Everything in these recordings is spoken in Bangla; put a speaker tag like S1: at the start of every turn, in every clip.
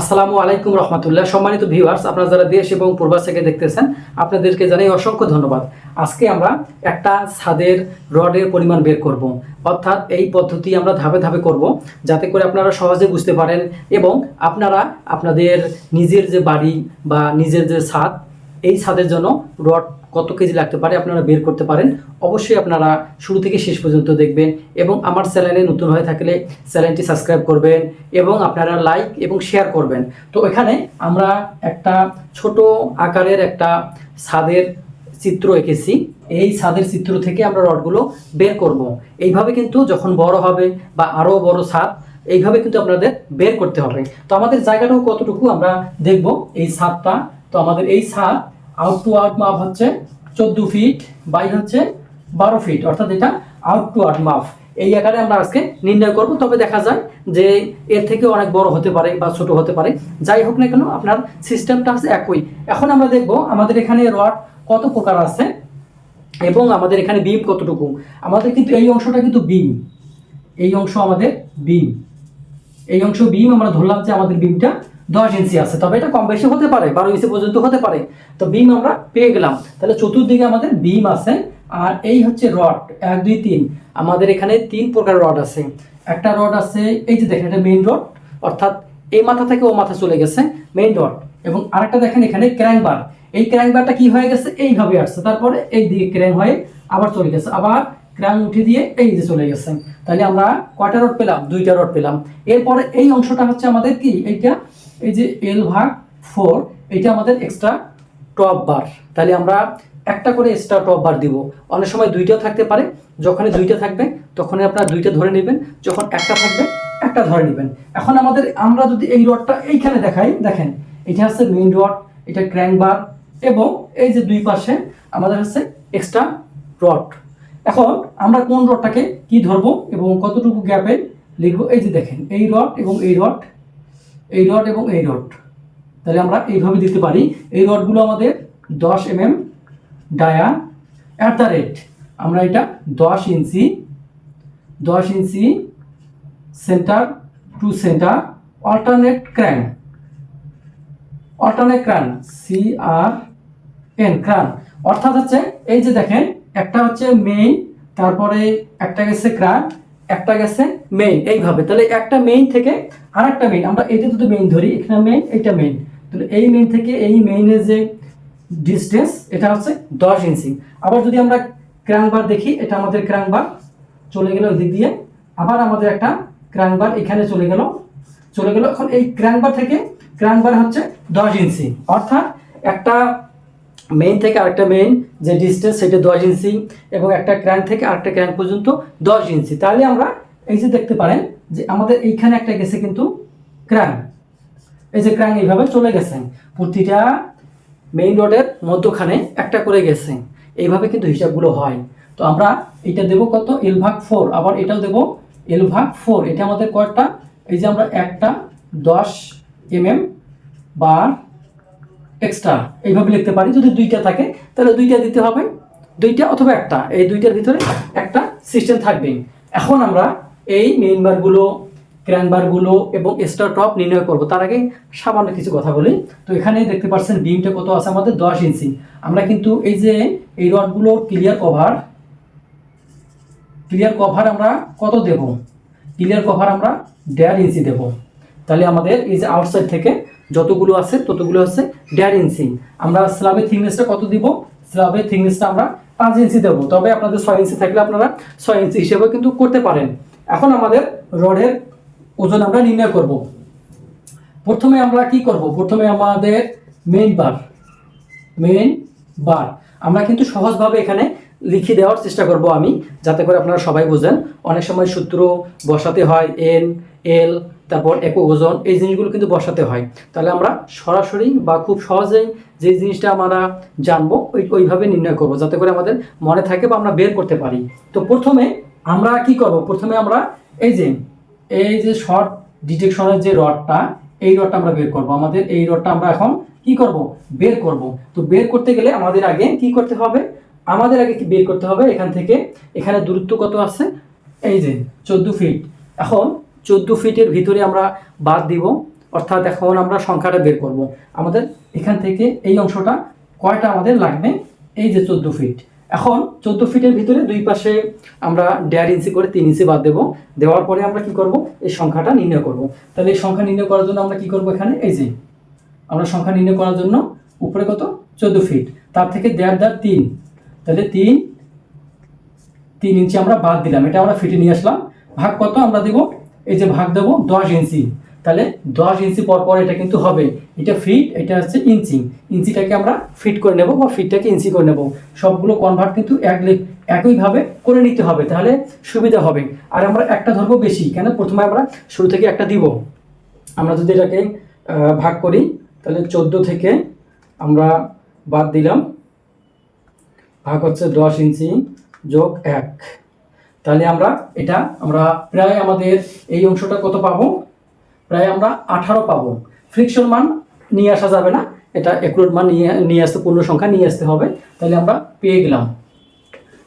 S1: আসসালামু আলাইকুম রহমতুল্লাহ সম্মানিত ভিউয়ার্স আপনারা যারা দেশ এবং পূর্বাস থেকে দেখতেছেন, আপনাদেরকে জানাই অসংখ্য ধন্যবাদ আজকে আমরা একটা ছাদের রডের পরিমাণ বের করব। অর্থাৎ এই পদ্ধতি আমরা ধাপে ধাপে করব, যাতে করে আপনারা সহজে বুঝতে পারেন এবং আপনারা আপনাদের নিজের যে বাড়ি বা নিজের যে ছাদ, এই ছাদের জন্য রড কত কেজি লাগতে পারে আপনারা বের করতে পারেন। অবশ্যই আপনারা শুরু থেকে শেষ পর্যন্ত দেখবেন এবং আমার চ্যানেলে নতুন হয়ে থাকলে চ্যানেলটি সাবস্ক্রাইব করবেন এবং আপনারা লাইক এবং শেয়ার করবেন। তো এখানে আমরা একটা ছোট আকারের একটা ছাদের চিত্র এঁকেছি। এই ছাদের চিত্র থেকে আমরা রডগুলো বের করব। এইভাবে কিন্তু যখন বড় হবে বা আরও বড় ছাদ, এইভাবে কিন্তু আপনাদের বের করতে হবে। তো আমাদের জায়গাটাও কতটুকু আমরা দেখব এই ছাদটা। তো আমাদের এই ছাদ আউট টু আউট মাপ হচ্ছে চোদ্দ ফিট বাই হচ্ছে বারো ফিট অর্থাৎ এটা আউট টু আউট মাপ এই আকারে আমরা আজকে নির্ণয় করব, তবে দেখা যায় যে এর থেকে অনেক বড় হতে পারে বা ছোট হতে পারে। যাই হোক না কেন, আপনার সিস্টেমটা হচ্ছে একই। এখন আমরা দেখব আমাদের এখানে রড কত প্রকার আছে এবং আমাদের এখানে বিম কতটুকু। আমাদের কিন্তু এই অংশটা কিন্তু বিম এই অংশ আমাদের বিম এই অংশ বিম আমরা ধরলাম যে আমাদের বিমটা দশ ইঞ্চি আছে। তবে এটা কম বেশি হতে পারে, বারো ইঞ্চি পর্যন্ত হতে পারে। তো বিম আমরা পেয়ে গেলাম। তাহলে চতুর্দিকে আমাদের বিম আছে, আর এই হচ্ছে রড এক, দুই, তিন। আমাদের এখানে তিন প্রকার রড আছে। একটা রড আছে, এই যে দেখেন, এটা মেইন রড অর্থাৎ এই মাথা থেকে ও মাথা চলে গেছে মেইন রড এবং আরেকটা দেখেন, এখানে ক্র্যাঙ্কবার এই ক্র্যাঙ্কবারটা কি হয়ে গেছে? এইভাবে আসছে। তারপরে এই দিকে ক্র্যাঙ্ক হয়ে আবার চলে গেছে। আবার ক্রাং উঠে দিয়ে এই যে চলে গেছে। তাহলে আমরা কয়টা রড পেলাম? দুইটা রড পেলাম। এরপরে এই অংশটা হচ্ছে আমাদের কি? এইটা এই যে এল ভাগ ফোর এটা আমাদের এক্সট্রা টপ বার তাহলে আমরা একটা করে এক্সট্রা টপ বার দিব। অনেক সময় দুইটাও থাকতে পারে। যখনই দুইটা থাকবে, তখনই আপনারা দুইটা ধরে নেবেন। যখন একটা থাকবে, একটা ধরে নেবেন। এখন আমাদের, আমরা যদি এই রডটা এইখানে দেখাই, দেখেন, এটা হচ্ছে মেইন রড এটা ক্র্যাঙ্ক বার এবং এই যে দুই পাশে আমাদের হচ্ছে এক্সট্রা রড এখন আমরা কোন রডটাকে কি ধরবো এবং কতটুকু গ্যাপে লিখব? এই যে দেখেন, এই রড এবং এই রড এই রড এবং এই রড তাহলে আমরা এইভাবে দিতে পারি। এই রডগুলো আমাদের দশ M M dia at the rate আমরা এটা দশ ইঞ্চি দশ inch centre to centre alternate crank alternate crank C R N crank অর্থাৎ হচ্ছে এই যে দেখেন, একটা হচ্ছে মেইন তারপরে একটা গেছে ক্রান একটা গেছে মেইন এইভাবে। তাহলে একটা মেইন থেকে আর একটা মেইন আমরা এটা দুটো মেইন ধরি, এখানে মেইন এটা মেইন তাহলে এই মেইন থেকে এই মেইনের যে ডিস্টেন্স এটা হচ্ছে দশ ইঞ্চি আবার যদি আমরা ক্রাংবার দেখি, এটা আমাদের ক্রাংবার চলে গেল ওই দিক দিয়ে। আবার আমাদের একটা ক্রাংবার এখানে চলে গেল চলে গেল। এখন এই ক্রাংবার থেকে ক্রাংবার হচ্ছে দশ ইঞ্চি অর্থাৎ একটা মেইন থেকে আরেকটা মেইন যে ডিস্টেন্স সেটা দশ ইঞ্চি এবং একটা ক্র্যাঙ্ক থেকে আরেকটা ক্র্যাঙ্ক পর্যন্ত দশ ইঞ্চি তাহলে আমরা এই যে দেখতে পারেন যে আমাদের এইখানে একটা গেছে কিন্তু ক্র্যাঙ্ক এই যে ক্র্যাঙ্ক এইভাবে চলে গেছে। প্রতিটা মেইন রোডের মধ্যখানে একটা করে গেছে। এইভাবে কিন্তু হিসাবগুলো হয়। তো আমরা এটা দেব কত? এল ভাগ ফোর আবার এটাও দেব এল ভাগ ফোর এটা আমাদের কয়টা? এই যে আমরা একটা দশ এম এম বার এক্সট্রা এইভাবে লিখতে পারি। যদি দুইটা থাকে, তাহলে দুইটা দিতে হবে। দুইটা অথবা একটা। এই দুইটার ভিতরে একটা সিস্টেম থাকবে। এখন আমরা এই মেইন বারগুলো ক্র্যান বারগুলো এবং এক্সট্রা টপ নির্ণয় করব। তার আগে সামান্য কিছু কথা বলি। তো এখানে দেখতে পাচ্ছেন বিমটা কত আছে আমাদের দশ ইঞ্চি। আমরা কিন্তু এই যে এই রডগুলোর ক্লিয়ার কভার ক্লিয়ার কভার আমরা কত দেব? ক্লিয়ার কভার আমরা দেড় ইঞ্চি দেব। তাহলে আমাদের এই যে আউটসাইড থেকে যতগুলো আছে, ততগুলো হচ্ছে দেড় ইঞ্চি আমরা স্ল্যাবের থিকনেসটা কত দিব? স্ল্যাবের থিকনেসটা আমরা পাঁচ ইঞ্চি দেবো। তবে আপনাদের ছয় ইঞ্চি থাকলে আপনারা ছয় ইঞ্চি হিসেবে কিন্তু করতে পারেন। এখন আমাদের রডের ওজন আমরা নির্ণয় করব। প্রথমে আমরা কি করব? প্রথমে আমাদের মেইন বার মেইন বার আমরা কিন্তু সহজভাবে এখানে লিখে দেওয়ার চেষ্টা করব আমি, যাতে করে আপনারা সবাই বোঝেন। অনেক সময় সূত্র বসাতে হয় এন এল তারপর এক ওজন, এই জিনিসগুলো কিন্তু বসাতে হয়। তাহলে আমরা সরাসরি বা খুব সহজেই যে জিনিসটা আমরা জানব, ওই, ওইভাবে নির্ণয় করব, যাতে করে আমাদের মনে থাকে বা আমরা বের করতে পারি। তো প্রথমে আমরা কি করব? প্রথমে আমরা এই যে এই যে শর্ট ডিটেকশনের যে রডটা, এই রডটা আমরা বের করব। আমাদের এই রডটা আমরা এখন কি করব? বের করব। তো বের করতে গেলে আমাদের আগে কি করতে হবে? আমাদের আগে কি বের করতে হবে? এখান থেকে, এখানে দূরত্ব কত আছে? এই যে, চোদ্দ ফিট। এখন চোদ্দ ফিটের ভিতরে আমরা বাদ দিব। অর্থাৎ এখন আমরা সংখ্যাটা বের করব। আমাদের এখান থেকে এই অংশটা কয়টা আমাদের লাগবে? এই যে চোদ্দ ফিট। এখন চোদ্দ ফিটের ভিতরে দুই পাশে আমরা দেড় ইঞ্চি করে তিন ইঞ্চি বাদ দেবো। দেওয়ার পরে আমরা কি করব? এই সংখ্যাটা নির্ণয় করব। তাহলে এই সংখ্যা নির্ণয় করার জন্য আমরা কি করব এখানে? এই যে, আমরা সংখ্যা নির্ণয় করার জন্য উপরে কত? চোদ্দ ফিট। তার থেকে দেড় দেড় তিন। তাহলে তিন তিন ইঞ্চি আমরা বাদ দিলাম। এটা আমরা ফিটে নিয়ে আসলাম। ভাগ কত আমরা দেব? এই যে ভাগ দেবো দশ ইঞ্চি। তাহলে দশ ইঞ্চি পর পর এটা কিন্তু হবে। এটা ফিট এটা হচ্ছে ইঞ্চি। ইঞ্চিটাকে আমরা ফিট করে নেব বা ফিটটাকে ইঞ্চি করে নেব। সবগুলো কনভার্ট কিন্তু এক একইভাবে করে নিতে হবে, তাহলে সুবিধা হবে। আর আমরা একটা ধরবো বেশি, কেন? প্রথমে আমরা শুরু থেকে একটা দিব। আমরা যদি এটাকে ভাগ করি, তাহলে চোদ্দ থেকে আমরা বাদ দিলাম। ভাগ হচ্ছে দশ ইঞ্চি যোগ এক। তাহলে আমরা এটা, আমরা প্রায় আমাদের এই অংশটা কত পাবো? প্রায় আমরা আঠারো পাবো। ফ্রিকশন মান নিয়ে আসা যাবে না। এটা একুরেট মান নিয়ে নিয়ে আসতে, পূর্ণ সংখ্যা নিয়ে আসতে হবে। তাহলে আমরা পেয়ে গেলাম।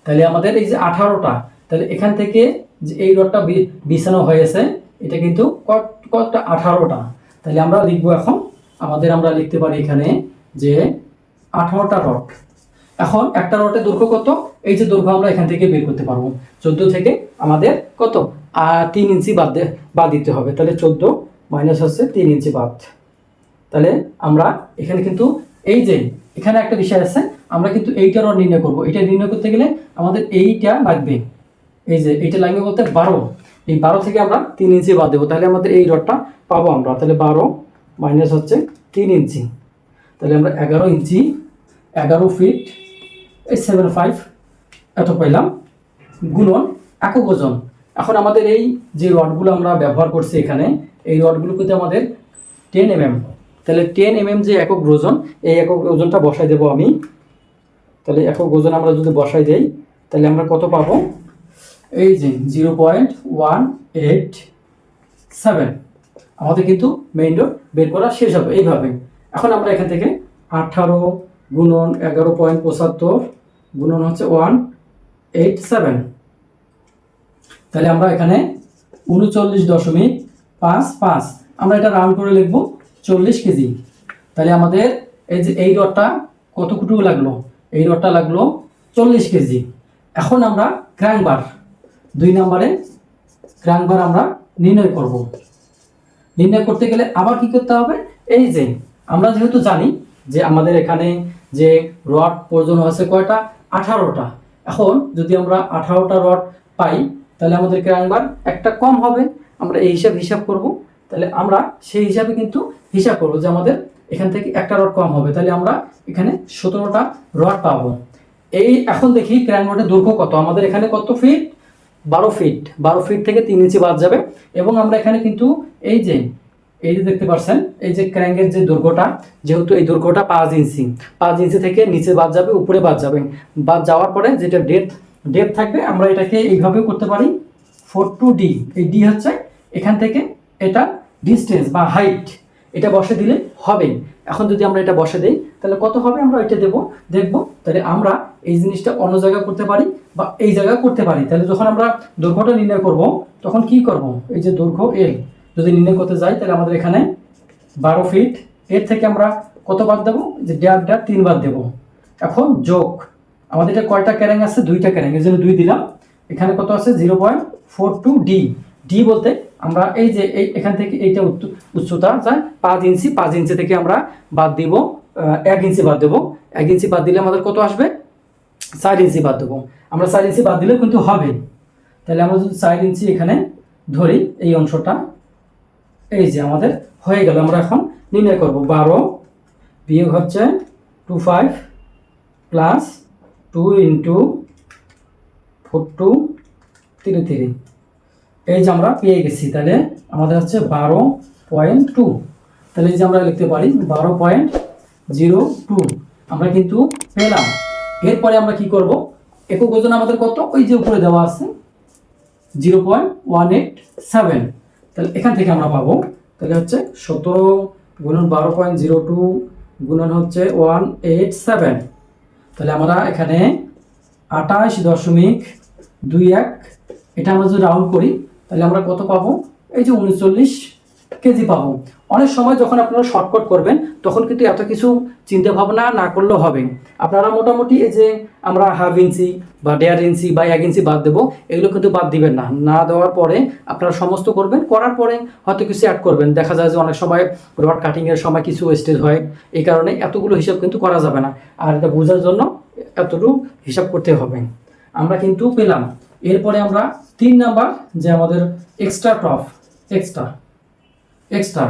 S1: তাহলে আমাদের এই যে আঠারোটা, তাহলে এখান থেকে যে এই রডটা বিছানো হয়েছে, এটা কিন্তু কত- কতটা? আঠারোটা। তাহলে আমরা লিখব এখন, আমাদের আমরা লিখতে পারি এখানে যে আঠারোটা রড। এখন একটা রডের দৈর্ঘ্য কত? এই যে দৈর্ঘ্য আমরা এখান থেকে বের করতে পারব। চোদ্দ থেকে আমাদের কত? তিন ইঞ্চি বাদ বাদ দিতে হবে। তাহলে চোদ্দ মাইনাস হচ্ছে তিন ইঞ্চি বাদ। তাহলে আমরা এখানে কিন্তু এই যে, এখানে একটা বিষয় আছে, আমরা কিন্তু এইটা রড নির্ণয় করব। এটা নির্ণয় করতে গেলে আমাদের এইটা লাগবে। এই যে, এইটা লাগবে বলতে বারো। এই বারো থেকে আমরা তিন ইঞ্চি বাদ দেবো। তাহলে আমাদের এই রডটা পাবো আমরা। তাহলে বারো মাইনাস হচ্ছে তিন ইঞ্চি। তাহলে আমরা এগারো ইঞ্চি, এগারো ফিট এই সেভেন ফাইভ এত পেলাম গুণন, একক ওজন। এখন আমাদের এই যে রডগুলো আমরা ব্যবহার করছি এখানে, এই রডগুলো কিন্তু আমাদের টেন এমএম তাহলে টেন এমএম যে একক ওজন, এই একক ওজনটা বসাই দেবো আমি। তাহলে একক ওজন আমরা যদি বসাই দেই, তাহলে আমরা কত পাবো? এই যে zero point one eight seven আমাদের কিন্তু মেইন রোড বের করা শেষ হবে এইভাবে। এখন আমরা এখান থেকে আঠারো গুণন এগারো পয়েন্ট পঁচাত্তর, গুণন হচ্ছে ওয়ান এইট সেভেন তাহলে আমরা এখানে উনচল্লিশ দশমিক পাঁচ পাঁচ। আমরা এটা রাউন্ড করে লিখব চল্লিশ কেজি। তাহলে আমাদের এই যে এই রডটা কতটুকু লাগল? এই রডটা লাগল চল্লিশ কেজি। এখন আমরা ক্র্যাঙ্কবার দুই নম্বরে ক্র্যাঙ্কবার আমরা নির্ণয় করব। নির্ণয় করতে গেলে আবার কি করতে হবে? এই যে, আমরা যেহেতু জানি যে আমাদের এখানে যে রড প্রয়োজন হয়েছে কয়টা? আঠারোটা। এখন যদি আমরা আঠারোটা রড পাই, তাহলে আমাদের ক্রাইংবার একটা কম হবে। আমরা এই হিসাব হিসাব করব। তাহলে আমরা সেই হিসাবে কিন্তু হিসাব করব যে আমাদের এখান থেকে একটা রড কম হবে। তাহলে আমরা এখানে সতেরোটা রড পাবো। এই এখন দেখি রডের দৈর্ঘ্য কত? আমাদের এখানে কত ফিট বারো ফিট বারো ফিট থেকে তিন ইঞ্চি বাদ যাবে। এবং আমরা এখানে কিন্তু এই যে এই যে দেখতে পাচ্ছেন এই যে ক্র্যাঙ্কের যে দৈর্ঘ্যটা যেহেতু এই দৈর্ঘ্যটা পাঁচ ইঞ্চি পাঁচ ইঞ্চি থেকে নিচে বাদ যাবে, উপরে বাদ যাবে। বাদ যাওয়ার পরে যেটা ডেপথ ডেপথ থাকবে, আমরা এটাকে এইভাবেও করতে পারি। ফোর টু ডি এই ডি হচ্ছে এখান থেকে এটা ডিস্টেন্স বা হাইট এটা বসে দিলে হবে। এখন যদি আমরা এটা বসে দিই, তাহলে কত হবে? আমরা এটা দেবো। দেখব, তাহলে আমরা এই জিনিসটা অন্য জায়গায় করতে পারি বা এই জায়গায় করতে পারি। তাহলে যখন আমরা দৈর্ঘ্যটা নির্ণয় করব, তখন কি করব? এই যে দৈর্ঘ্য এল যদি নির্ণয় করতে যাই, তাহলে আমাদের এখানে বারো ফিট এর থেকে আমরা কত বাদ দেবো? যে ড্যাব ড্যাব তিন বাদ দেবো। এখন যোগ। আমাদের এটা কয়টা ক্যারেং আছে, দুইটা ক্যারেং। এর জন্য দুই দিলাম। এখানে কত আছে? Zero point four two D. D বলতে আমরা এই যে এই এখান থেকে এইটা উচ্চ- উচ্চতা যায় পাঁচ ইঞ্চি। পাঁচ ইঞ্চি থেকে আমরা বাদ দিব এক ইঞ্চি বাদ দেবো। এক ইঞ্চি বাদ দিলে আমাদের কত আসবে? চার ইঞ্চি বাদ দেবো। আমরা চার ইঞ্চি বাদ দিলেও কিন্তু হবে। তাহলে আমরা যদি চার ইঞ্চি এখানে ধরি, এই অংশটা এই যে আমাদের হয়ে গেল। আমরা এখন নির্ণয় করব। বারো বিয়োগ হচ্ছে two five plus two into four two three three এই যে আমরা পেয়ে গেছি। তাহলে আমাদের হচ্ছে বারো পয়েন্ট টু তাহলে যে আমরা লিখতে পারি বারো পয়েন্ট জিরো টু আমরা কিন্তু পেলাম। এরপরে আমরা কি করব? একক ওজন আমাদের কত? ওই যে উপরে দেওয়া আছে। Zero point one eight seven তাহলে এখান থেকে আমরা পাবো। তাহলে হচ্ছে সতেরো গুণন বারো পয়েন্ট জিরো টু গুণন হচ্ছে ওয়ান এইট সেভেন তাহলে আমরা এখানে আঠাশ দশমিক দুই এক, এটা আমরা যদি রাউন্ড করি, তাহলে আমরা কত পাবো? এই যে উনচল্লিশ কেজি পাবো। অনেক সময় যখন আপনারা শর্টকাট করবেন, তখন কিন্তু এত কিছু চিন্তা ভাবনা না করলেও হবে। আপনারা মোটামুটি এই যে আমরা হাফ ইঞ্চি বা দেড় ইঞ্চি বা এক ইঞ্চি বাদ দেবো, এগুলো কিন্তু বাদ দিবেন না। না দেওয়ার পরে আপনারা সমস্ত করবেন, করার পরে হয়তো কিছু অ্যাড করবেন। দেখা যায় যে অনেক সময় রড কাটিংয়ের সময় কিছু ওয়েস্টেজ হয়, এই কারণে এতগুলো হিসাব কিন্তু করা যাবে না। আর এটা বোঝার জন্য এতটুকু হিসাব করতে হবে। আমরা কিন্তু পেলাম। এরপরে আমরা তিন নাম্বার যে আমাদের এক্সট্রা টপ এক্সট্রা এক্সট্রা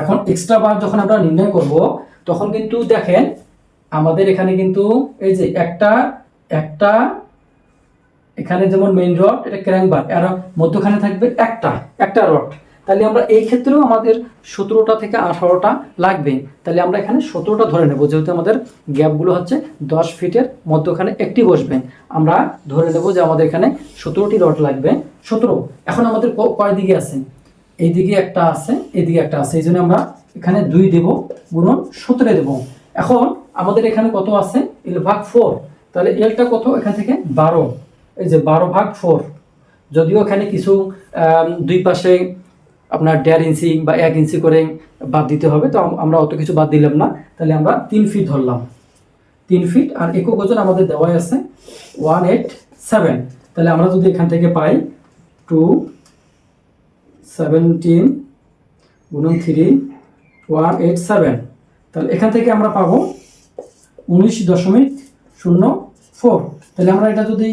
S1: এখন এক্সট্রা বার যখন আমরা নির্ণয় করব, তখন কিন্তু দেখেন আমাদের এখানে কিন্তু এই যে একটা একটা, এখানে যেমন মেইন রড এটা ক্র্যাঙ্ক বার আর মধ্যখানে থাকবে একটা একটা রড তাহলে আমরা এই ক্ষেত্রেও আমাদের সতেরোটা থেকে আঠারোটা লাগবে। তাহলে আমরা এখানে সতেরোটা ধরে নেব, যেহেতু আমাদের গ্যাপগুলো হচ্ছে দশ ফিটের মধ্যখানে একটি বসবে। আমরা ধরে নেব যে আমাদের এখানে সতেরোটি রড লাগবে, সতেরো। এখন আমাদের কয় দিকে আছে? এইদিকে একটা আছে এইদিকে একটা আছে। এই জন্য আমরা এখানে দুই দেব গুণন সতেরো দেব। এখন আমাদের এখানে কত আছে? এল ভাগ ফোর তাহলে এলটা কত? এখান থেকে বারো। এই যে বারো ভাগ ফোর যদিও এখানে কিছু দুই পাশে আপনার দেড় ইঞ্চি বা এক ইঞ্চি করে বাদ দিতে হবে, তো আমরা অত কিছু বাদ দিলাম না। তাহলে আমরা তিন ফিট ধরলাম। তিন ফিট আর একক ওজন আমাদের দেওয়াই আছে ওয়ান এইট সেভেন তাহলে আমরা যদি এখান থেকে পাই টু সেভেন্টিন গুণন থ্রি ওয়ান এইট সেভেন তাহলে এখান থেকে আমরা পাবো উনিশ দশমিক শূন্য ফোর তাহলে আমরা এটা যদি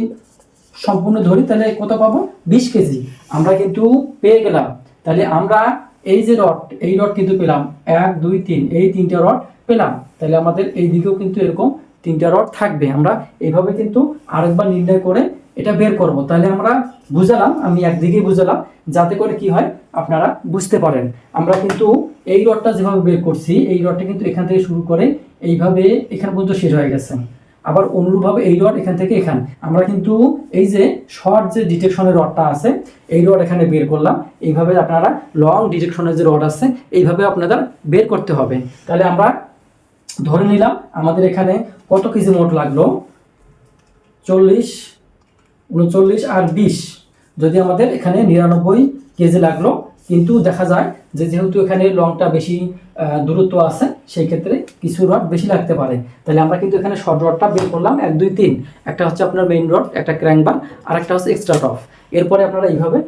S1: সম্পূর্ণ ধরি, তাহলে কত পাবো? বিশ কেজি। আমরা কিন্তু পেয়ে গেলাম। তাহলে আমরা এই যে রড, এই রড কিন্তু পেলাম। এক, দুই, তিন, এই তিনটা রড পেলাম। তাহলে আমাদের এই দিকেও কিন্তু এরকম তিনটা রড থাকবে। আমরা এইভাবে কিন্তু আরেকবার নির্ণয় করে এটা বের করব। তাহলে আমরা বুঝালাম, আমি একদিকেই বুঝালাম, যাতে করে কি হয়, আপনারা বুঝতে পারেন। আমরা কিন্তু এই রডটা যেভাবে বের করছি, এই রডটা কিন্তু এখান থেকে শুরু করে এইভাবে এখান পর্যন্ত শেষ হয়ে গেছে। আবার অনুরূপভাবে এই রড এখান থেকে এখান। আমরা কিন্তু এই যে শর্ট যে ডিটেকশনের রডটা আছে, এই রড এখানে বের করলাম। এইভাবে আপনারা লং ডিটেকশনের যে রড আছে, এইভাবে আপনাদের বের করতে হবে। তাহলে আমরা ধরে নিলাম, আমাদের এখানে কত কেজি মোট লাগল? চল্লিশ উনচল্লিশ আর বিশ। যদি আমাদের এখানে নিরানব্বই কেজি লাগল, কিন্তু দেখা যায় যে যেহেতু এখানে লংটা বেশি দূরত্ব আছে, সেই ক্ষেত্রে কিছু রড বেশি লাগতে পারে। তাহলে আমরা কিন্তু এখানে শর্ট রডটা বের করলাম, এক, দুই, তিন। একটা হচ্ছে আপনার মেইন রড একটা ক্র্যাঙ্কবার আর একটা হচ্ছে এক্সট্রা টফ এরপরে আপনারা এইভাবে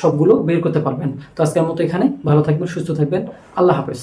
S1: সবগুলো বের করতে পারবেন। তো আজকের মতো এখানে, ভালো থাকবেন, সুস্থ থাকবেন। আল্লাহ হাফেজ।